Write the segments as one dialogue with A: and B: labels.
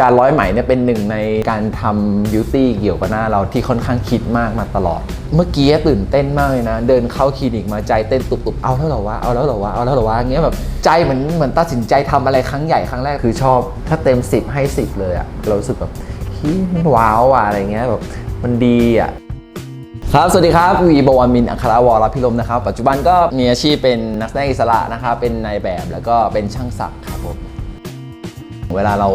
A: การร้อยไหมเนี่ยเป็นหนึ่งในการทำบิวตี้เกี่ยวกับหน้าเราที่ค่อนข้างคิดมากมาตลอด เมื่อกี้ตื่นเต้นมากเลยนะ เดินเข้าคลินิกมาใจเต้นตุบๆเอาแล้วเหรอวะเอาแล้วเหรอวะเอาแล้วเหรอวะอย่างเงี้ยแบบใจเหมือนเหมือนตัดสินใจทำอะไรครั้งใหญ่ครั้งแรกคือชอบ ถ้าเต็ม 10 ให้ 10 เลยอะเรารู้สึกแบบเฮ้ว้าวอะอะไรเงี้ยแบบมันดีอะครับ สวัสดีครับวีบวามิน อัครวรพิรมนะครับ ปัจจุบันก็มีอาชีพเป็นนักแสดงอิสระนะครับ เป็นนายแบบแล้วก็เป็นช่างศักดิ์ครับผม เวลาเรา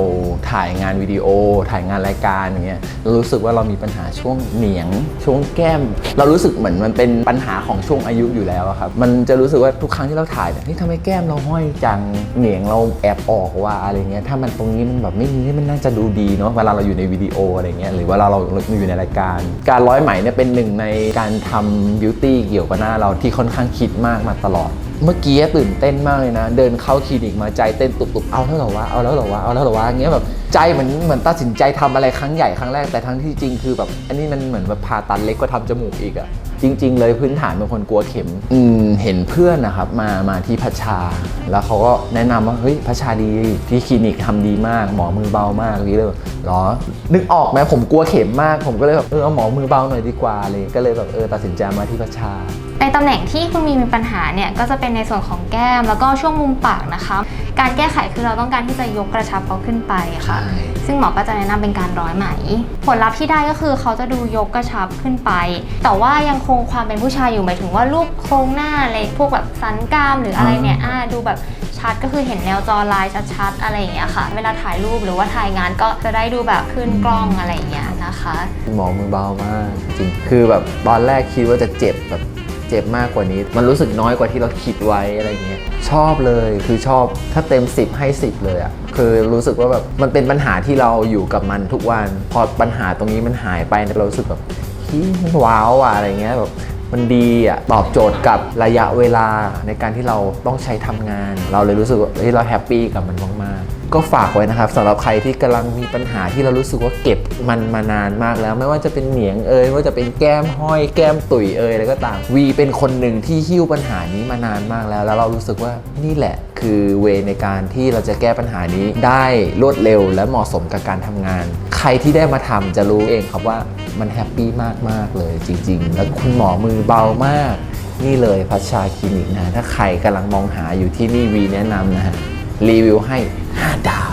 A: ถ่ายงานวิดีโอ ถ่ายงานรายการอย่างเงี้ยเรารู้สึกว่าเรามีปัญหาช่วงเหนียง ช่วงแก้ม เรารู้สึกเหมือนมันเป็นปัญหาของช่วงอายุอยู่แล้วครับมันจะรู้สึกว่าทุกครั้งที่เราถ่ายเนี่ยทำไมแก้มเราห้อยจังเหนียงเราแอบออกว่าอะไรเงี้ยถ้ามันตรงนี้มันแบบไม่มีมันน่าจะดูดีเนาะเวลาเราอยู่ในวิดีโออะไรเงี้ยหรือว่าเวลาเราอยู่ในรายการ การร้อยไหมเนี่ยเป็นหนึ่งในการทำบิวตี้เกี่ยวกับหน้าเราที่ค่อนข้างคิดมากมาตลอด เมื่อกี้ตื่นเต้นมากเลยนะ เดินเข้าคลินิกมาใจเต้นตุบๆเอาแล้วเหรอวะเอาแล้วเหรอวะเอาแล้วเหรอวะอย่างเงี้ยแบบใจเหมือนเหมือนตัดสินใจทำอะไรครั้งใหญ่ครั้งแรกแต่ทั้งที่จริงคือแบบอันนี้มันเหมือนแบบผ่าตัดเล็กก็ทำจมูกอีกอะจริง ๆ เลยพื้นฐานเป็นคนกลัวเข็มอืมเห็นเพื่อนนะครับมามาที่พัชชา แล้วเขาก็แนะนำว่าเฮ้ยพัชชาดีที่คลินิกทำดีมาก หมอมือเบามากนี่เลยแบบ หรอ นึกออกไหมผมกลัวเข็มมาก ผมก็เลยแบบเออเอาหมอมือเบาหน่อยดีกว่าเลย ก็เลยแบบเออตัดสินใจมาที่พัชชา
B: ในตำแหน่งที่คุณมีมีปัญหาเนี่ยก็จะเป็นในส่วนของแก้มแล้วก็ช่วงมุมปากนะคะ การแก้ไขคือเราต้องการที่จะยกกระชับเขาขึ้นไปค่ะ
A: ใช่
B: ซึ่งหมอก็จะแนะนำเป็นการร้อยไหม ผลลัพธ์ที่ได้ก็คือเขาจะดูยกกระชับขึ้นไป แต่ว่ายังคงความเป็นผู้ชายอยู่หมายถึงว่ารูปโครงหน้าเล็กพวกแบบสันกรามหรืออะไรเนี่ยอ่าดูแบบ ชัดก็คือเห็นแนวจอลายชัดๆ อะไรอย่างเงี้ยค่ะ เวลาถ่ายรูปหรือว่าถ่ายงานก็จะได้ดูแบบขึ้นกล้องอะไรอย่างเงี้ยนะคะ
A: หมอมือเบามากจริงๆคือแบบตอนแรกคิดว่าจะเจ็บแบบเจ็บมากกว่านี้ มันรู้สึกน้อยกว่าที่เราคิดไว้อะไรเงี้ยชอบเลยคือชอบถ้าเต็ม 10 ให้ 10 เลยอะ่ะคือรู้สึกว่าแบบมันเป็นปัญหาที่เราอยู่กับมันทุกวัน พอปัญหาตรงนี้มันหายไปเรารู้สึกแบบเฮ้ยมันว้าวอะอะไรเงี้ยแบบ มันดีอะตอบโจทย์กับระยะเวลาในการที่เราต้องใช้ทำงาน เราเลยรู้สึกว่าเฮ้ยเราแฮปปี้กับมันมากๆ ก็ฝากไว้นะครับสำหรับใครที่กำลังมีปัญหาที่เรารู้สึกว่าเก็บมันมานานมากแล้ว ไม่ว่าจะเป็นเหนียงเอ่ยไม่ว่าจะเป็นแก้มห้อยแก้มตุ๋ยเอ่ยอะไรก็ตามวีเป็นคนหนึ่งที่หิ้วปัญหานี้มานานมากแล้ว แล้วเรารู้สึกว่านี่แหละคือเวในการที่เราจะแก้ปัญหานี้ได้รวดเร็วและเหมาะสมกับการทำงาน ใครที่ได้มาทำจะรู้เองครับว่ามันแฮปปี้มากๆเลยจริง ๆ แล้วคุณหมอมือเบามากนี่เลยพัชชาคลินิกนะ ถ้าใครกำลังมองหาอยู่ที่นี่วีแนะนำนะฮะ รีวิวให้ 5 ดาว